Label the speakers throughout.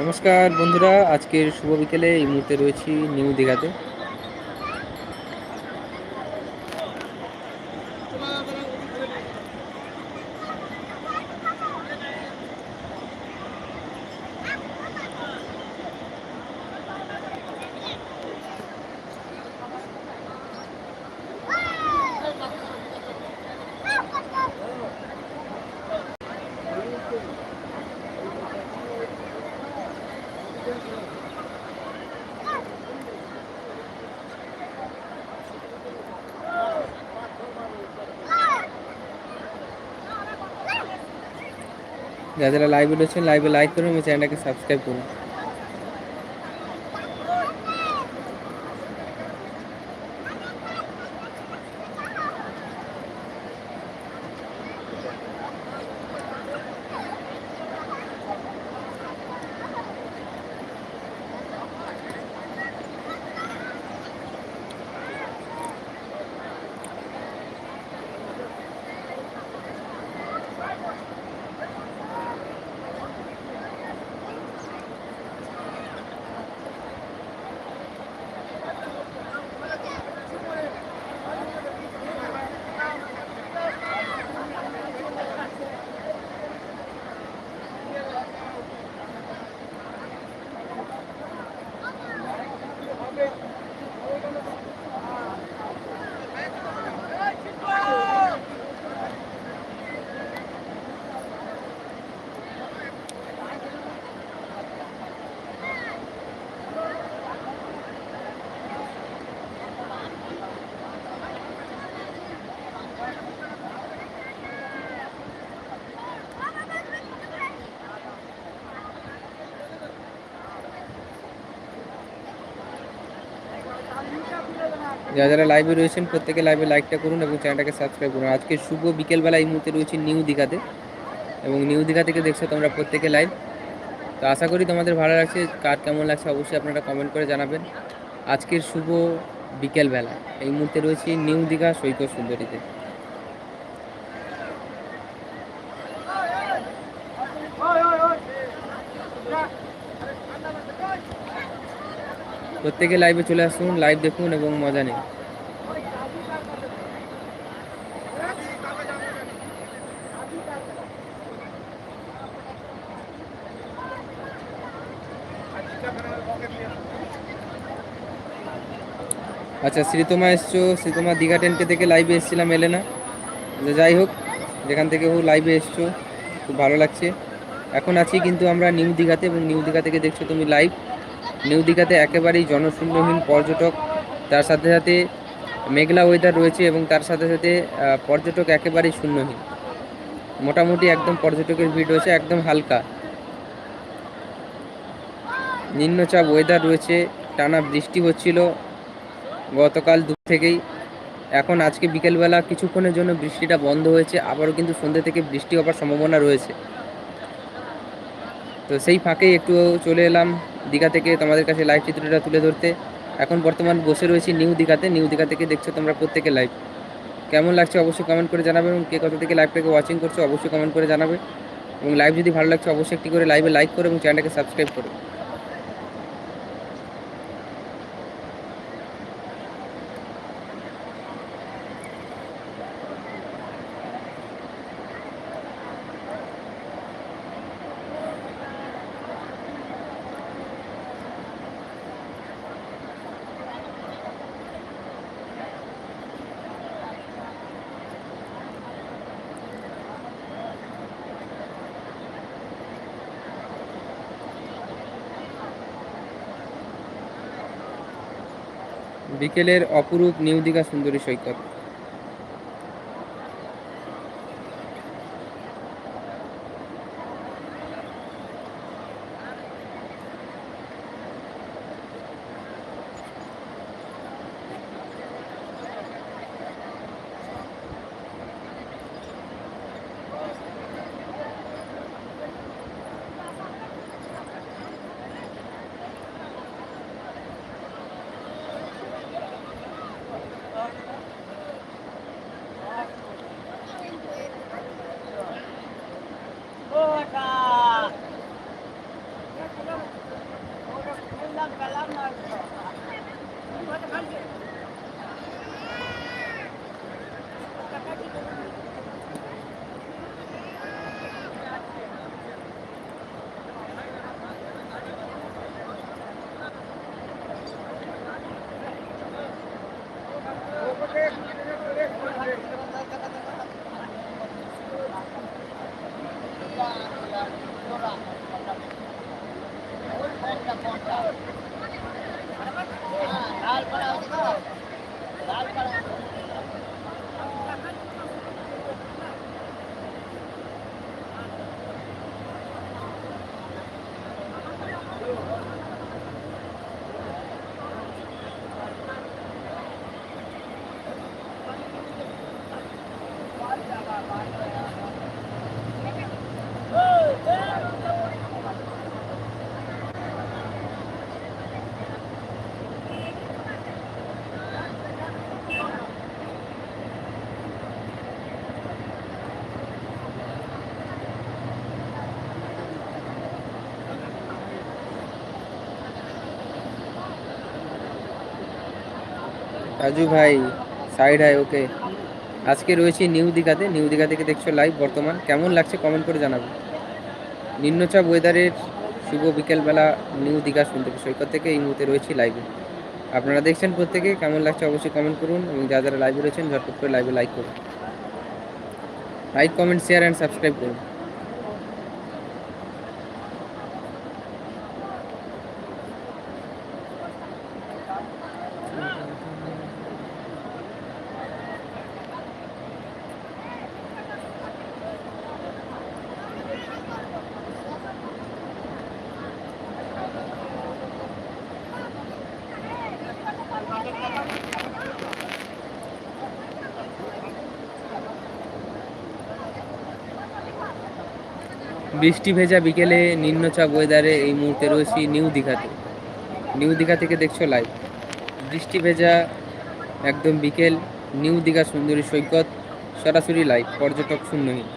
Speaker 1: নমস্কার বন্ধুরা আজকের শুভ বিকেলে এই মুহূর্তে রয়েছি নিউ দীঘাতে। যারা যারা লাইভে রয়েছেন লাইভে লাইক করুন এবং চ্যানেলটাকে সাবস্ক্রাইব করুন। যারা যারা লাইভে রয়েছেন, প্রত্যেকে লাইভে লাইকটা করুন এবং চ্যানেলটাকে সাবস্ক্রাইব করুন। আজকে শুভ বিকেলবেলা এই মুহূর্তে রয়েছি নিউ দীঘাতে। এবং নিউ দীঘা থেকে দেখছ তোমরা প্রত্যেকে লাইভ তো আশা করি তোমাদের ভালো লাগছে। কার কেমন লাগছে অবশ্যই আপনারা কমেন্ট করে জানাবেন। আজকের শুভ বিকেলবেলা। এই মুহূর্তে রয়েছি নিউ দীঘা সৈকত সুন্দরীতে। প্রত্যেকে লাইভে চলে আসুন লাইভ দেখুন এবং মজা নিন। আচ্ছা শ্রীতমা এসছো। শ্রীতমা দীঘা টেনকে থেকে লাইভে এসেছিলাম এলে না যাই হোক, যেখান থেকে হোক লাইভে এসছো, খুব ভালো লাগছে। এখন আছি কিন্তু আমরা নিউ দীঘাতে এবং নিউ দীঘা থেকে দেখছ তুমি লাইভ নিউ দীঘাতে একেবারেই জনশূন্যহীন পর্যটক, তার সাথে সাথে মেঘলা ওয়েদার রয়েছে এবং তার সাথে সাথে পর্যটক একেবারেই শূন্যহীন। মোটামুটি একদম পর্যটকের ভিড় রয়েছে, একদম হালকা। নিম্নচাপ ওয়েদার রয়েছে, টানা বৃষ্টি হচ্ছিল গতকাল দু থেকেই। এখন আজকে বিকেলবেলা কিছুক্ষণের জন্য বৃষ্টিটা বন্ধ হয়েছে, আবারও কিন্তু সন্ধ্যে থেকে বৃষ্টি হওয়ার সম্ভাবনা রয়েছে। তো সেই ফাঁকেই একটু চলে এলাম। দীঘা থেকে তোমাদের কাছে লাইভ চিত্রটা তুলে ধরতে। এখন বর্তমান বসে রয়েছি নিউ দীঘাতে। নিউ দীঘা থেকে দেখছ তোমরা প্রত্যেকে লাইভ কেমন লাগছে অবশ্যই কমেন্ট করে জানাবে এবং কে কোথা থেকে লাইভটাকে ওয়াচিং করছ অবশ্যই কমেন্ট করে জানাবে। এবং লাইভ যদি ভালো লাগছে, অবশ্যই একটি করে লাইভে লাইক করো এবং চ্যানেলটাকে সাবস্ক্রাইব করো। বিকেলের অপরূপ নিউ সুন্দরী সৈকত। রাজু ভাই সাইড হাই ওকে। আজকে রয়েছি নিউ দীঘাতে। নিউ দীঘা থেকে দেখছ লাইভ বর্তমান। কেমন লাগছে কমেন্ট করে জানাব। নিম্নচাপ ওয়েদারের শুভ বিকেলবেলা নিউ দীঘা শুনতে সৈকত থেকে এই মুহূর্তে রয়েছি লাইভে আপনারা দেখছেন প্রত্যেকে, কেমন লাগছে অবশ্যই কমেন্ট করুন এবং যারা যারা লাইভে রয়েছেন, ঝটপট করে লাইভে লাইক করুন। Like comment share and subscribe করুন। বৃষ্টি ভেজা বিকেলে নিম্নচাপ ওয়েদারে এই মুহূর্তে রয়েছি নিউ দীঘাতে। নিউ দীঘা থেকে দেখছ লাইভ বৃষ্টি ভেজা একদম বিকেল, নিউ দীঘা সুন্দরী সৈকত, সরাসরি লাইভ পর্যটক শূন্যহীন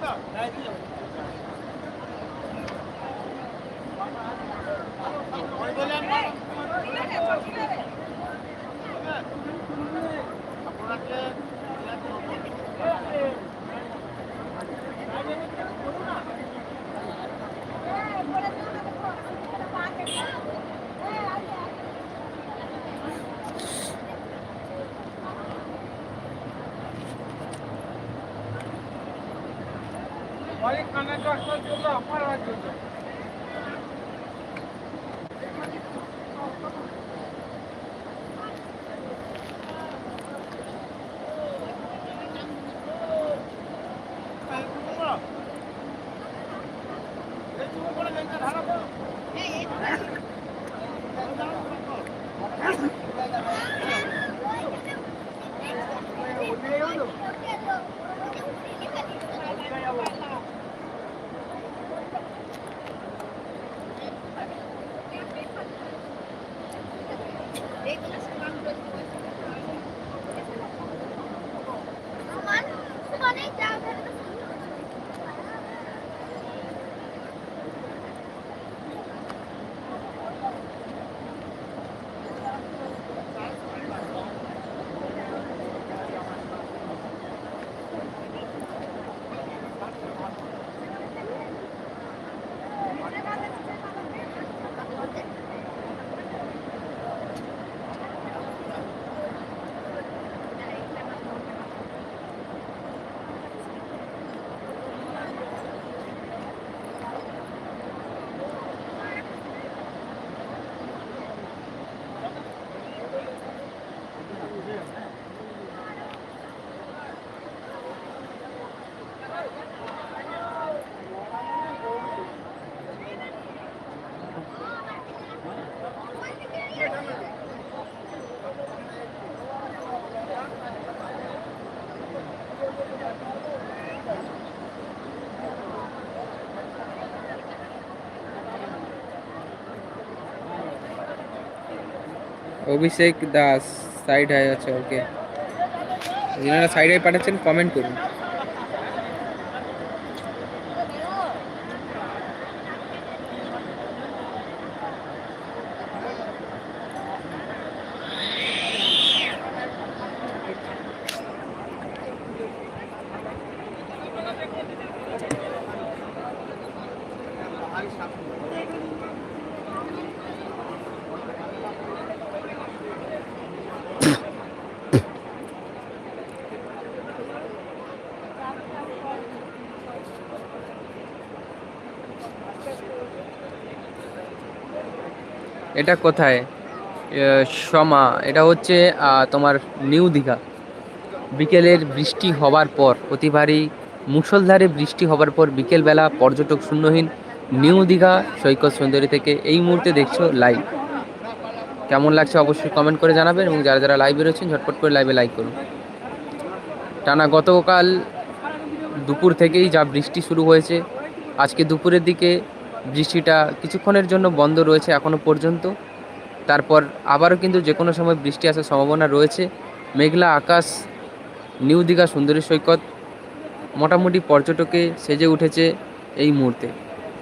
Speaker 1: 来这儿 ખાલી કનેક્ટ રાખતો જોતો અપાડવા down to the Abhishek Das side high আছে ওকে। যারা সাইড হাই পাঠাচ্ছেন কমেন্ট করুন। এটা কোথায়? সমা, এটা হচ্ছে তোমার নিউ দীঘা। বিকেলের বৃষ্টি হবার পর, প্রতিবারই ভারী মুষলধারে বৃষ্টি হবার পর বিকেলবেলা পর্যটক শূন্যহীন নিউ দীঘা সৈকত সুন্দরী থেকে এই মুহূর্তে দেখছ লাইভ কেমন লাগছে অবশ্যই কমেন্ট করে জানাবেন এবং যারা যারা লাইভে রয়েছেন, ঝটপট করে লাইভে লাইক করুন। টানা গতকাল দুপুর থেকেই যা বৃষ্টি শুরু হয়েছে, আজকে দুপুরের দিকে বৃষ্টিটা কিছুক্ষণের জন্য বন্ধ রয়েছে এখনও পর্যন্ত। তারপর আবারও কিন্তু যে কোনো সময় বৃষ্টি আসার সম্ভাবনা রয়েছে। মেঘলা আকাশ, নিউ দীঘা, সুন্দরী সৈকত, মোটামুটি পর্যটকে সেজে উঠেছে এই মুহূর্তে।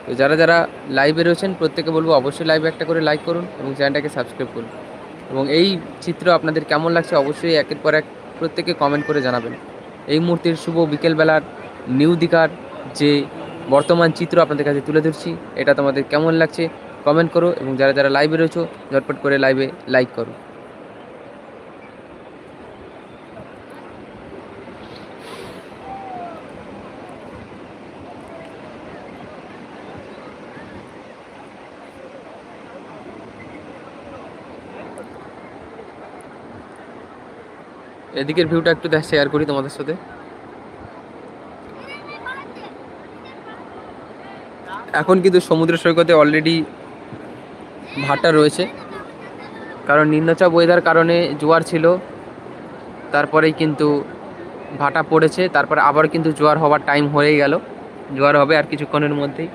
Speaker 1: তো যারা যারা লাইভে রয়েছেন, প্রত্যেকে বলব অবশ্যই লাইভে একটা করে লাইক করুন এবং চ্যানেলটাকে সাবস্ক্রাইব করুন। এবং এই চিত্র আপনাদের কেমন লাগছে অবশ্যই একের পর এক প্রত্যেকে কমেন্ট করে জানাবেন। এই মুহূর্তের শুভ বিকেলবেলার নিউ দীঘার যে বর্তমান চিত্র আপনাদের কাছে তুলে ধরছি। এটা তোমাদের কেমন লাগছে কমেন্ট করো এবং যারা যারা লাইভে রয়েছো, ঝটপট করে লাইভে লাইক করো। এদিকের ভিউটা একটু দেখ শেয়ার করি তোমাদের সাথে। এখন কিন্তু সমুদ্র সৈকতে অলরেডি ভাটা রয়েছে। কারণ নিম্নচাপ ওয়েদার কারণে জোয়ার ছিল, তারপরেই কিন্তু ভাটা পড়েছে, তারপরে আবার কিন্তু জোয়ার হওয়ার টাইম হয়ে গেল। জোয়ার হবে আর কিছুক্ষণের মধ্যেই।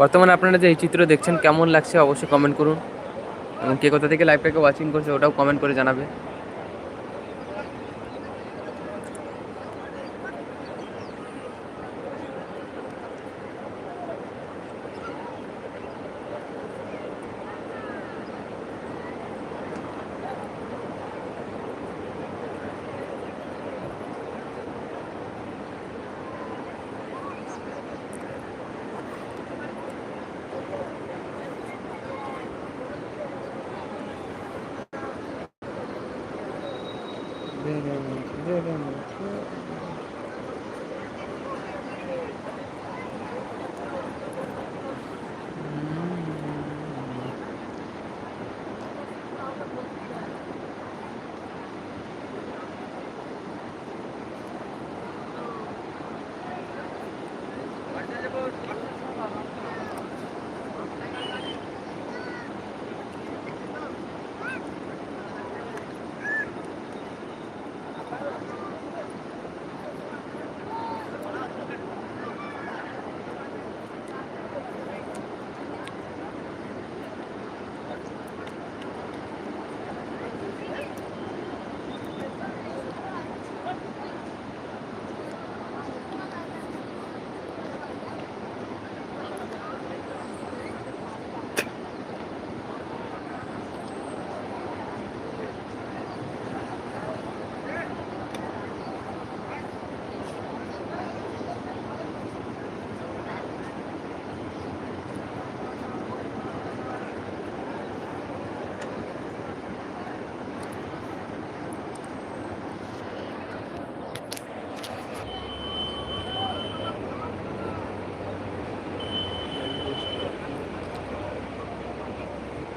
Speaker 1: বর্তমানে আপনারা যে এই চিত্র দেখছেন, কেমন লাগছে অবশ্যই কমেন্ট করুন। এবং কে কোথা থেকে লাইভটাকে ওয়াচিং করছে, ওটাও কমেন্ট করে জানাবে।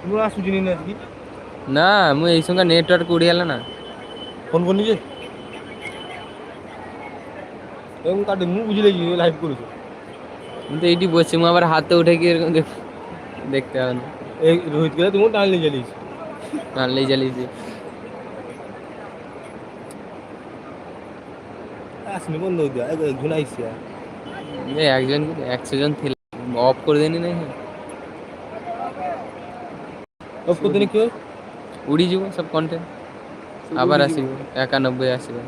Speaker 2: ମୁଁ ଆସୁଛି ନା
Speaker 1: ନା ମୁଁ ଏଇ ସଙ୍ଗା ନେଟୱାର୍କ ଉଡ଼ିଗଲା ନା
Speaker 2: ଫୋନ୍ କରୁନି ଯେ ମୁଁ କାଟେ ମୁଁ ଲାଇଭ୍
Speaker 1: ମୁଁ ତ ଏଇଠି ବସିଛି ମୁଁ ହାତ দেখতে পাবেন
Speaker 2: এই রোহিত কে তুমি টান
Speaker 1: নিয়ে জ্বালিয়েছি
Speaker 2: টান একজন
Speaker 1: একশো জন অফ করে
Speaker 2: ଅଫ୍ କରିଦେଲେ କି
Speaker 1: ଉଡ଼ିଯିବ ସବୁ କଣ୍ଟେଣ୍ଟ আবার আসিব একানব্বই আসবে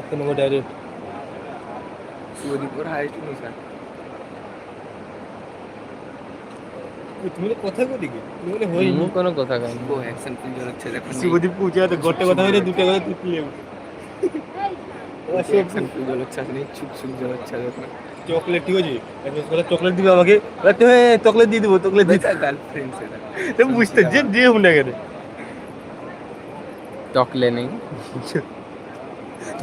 Speaker 2: একানব্বই ডাইরেক্ট
Speaker 1: সুদীপুর হাইস্ট নেই স্যার
Speaker 2: তুমি তো কথা কই দিকে তুমি বলে
Speaker 1: হই কথা কই ও অ্যাকশন ফিল্ম
Speaker 2: গটে কথা হইলে দুটো কথা তুই পিলে ও
Speaker 1: অ্যাকশন ফিল্ম জন
Speaker 2: চকলেট ঠিক আছে চকলেট দিবে আমাকে তুমি চকলেট দিয়ে দিব চকলেট দিতে
Speaker 1: গার্লফ্রেন্ড সেটা
Speaker 2: তুমি বুঝতে যে যে হোক না কেন
Speaker 1: চকলে নেই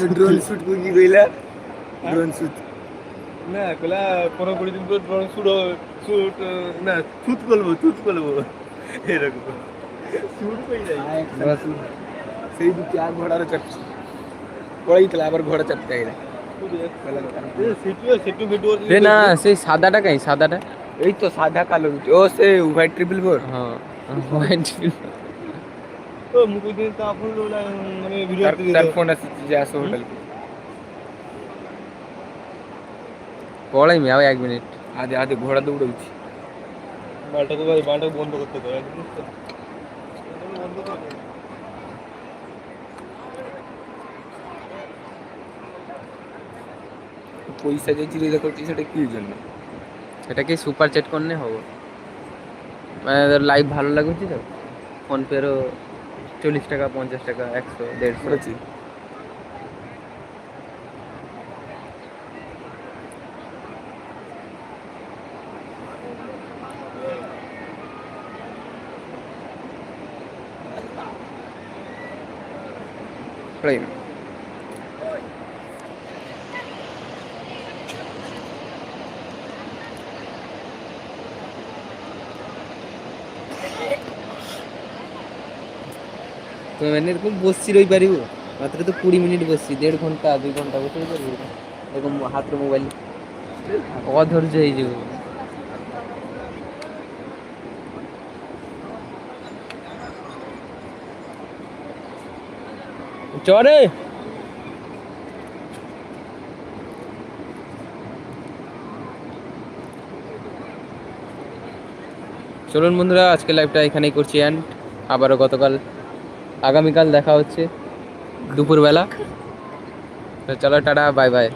Speaker 3: ড্রোন শুট কি কইলা ড্রোন শুট
Speaker 2: না কলা পনেরো কুড়ি দিন পর ড্রোন শুট শুট না শুট করবো শুট করবো এরকম শুট কই যাই
Speaker 3: সেই দু চার ঘোড়ার চাপ কড়াই
Speaker 2: আবার ঘোড়া চাপতে
Speaker 1: রে না সেই সাদাটা কাই সাদাটা?
Speaker 3: এই তো সাদা কালো রুটি ও সে হোয়াইট ট্রিপল ফোর
Speaker 1: হ্যাঁ হোয়াইট ট্রিপল
Speaker 2: তো মুকুদি তো আপন লোলা মানে ভিডিও
Speaker 3: তার ফোন আছে যে আসো হোটেল পড়াই
Speaker 1: মে আও এক মিনিট
Speaker 3: আদে আদে ঘোড়া দৌড়াচ্ছি।
Speaker 2: বাটাকে ভাই বাটা বন্ধ করতে পারে বন্ধ করতে
Speaker 3: পয়সা যে চিড়ে করছি সেটা কি জন্য?
Speaker 1: সেটাকে সুপার চ্যাট করলে হব। মানে লাইভ ভালো লাগুଛି তো? ফোনপেরও চল্লিশ টাকা পঞ্চাশ টাকা একশো দেড়শো।
Speaker 3: করেছি।
Speaker 1: মানে এরকম বসছি রই পারিব মাত্র তো কুড়ি মিনিট বসছি, দেড় ঘণ্টা, দুই ঘণ্টা বসে পারবি এরকম হাতের মোবাইল অধৈর্য হয়ে যাব। চরে চলুন বন্ধুরা আজকে লাইভটা এখানেই করছি অ্যান্ড আবারও গতকাল আগামীকাল দেখা হচ্ছে দুপুরবেলা। চলো টাটা বাই বাই।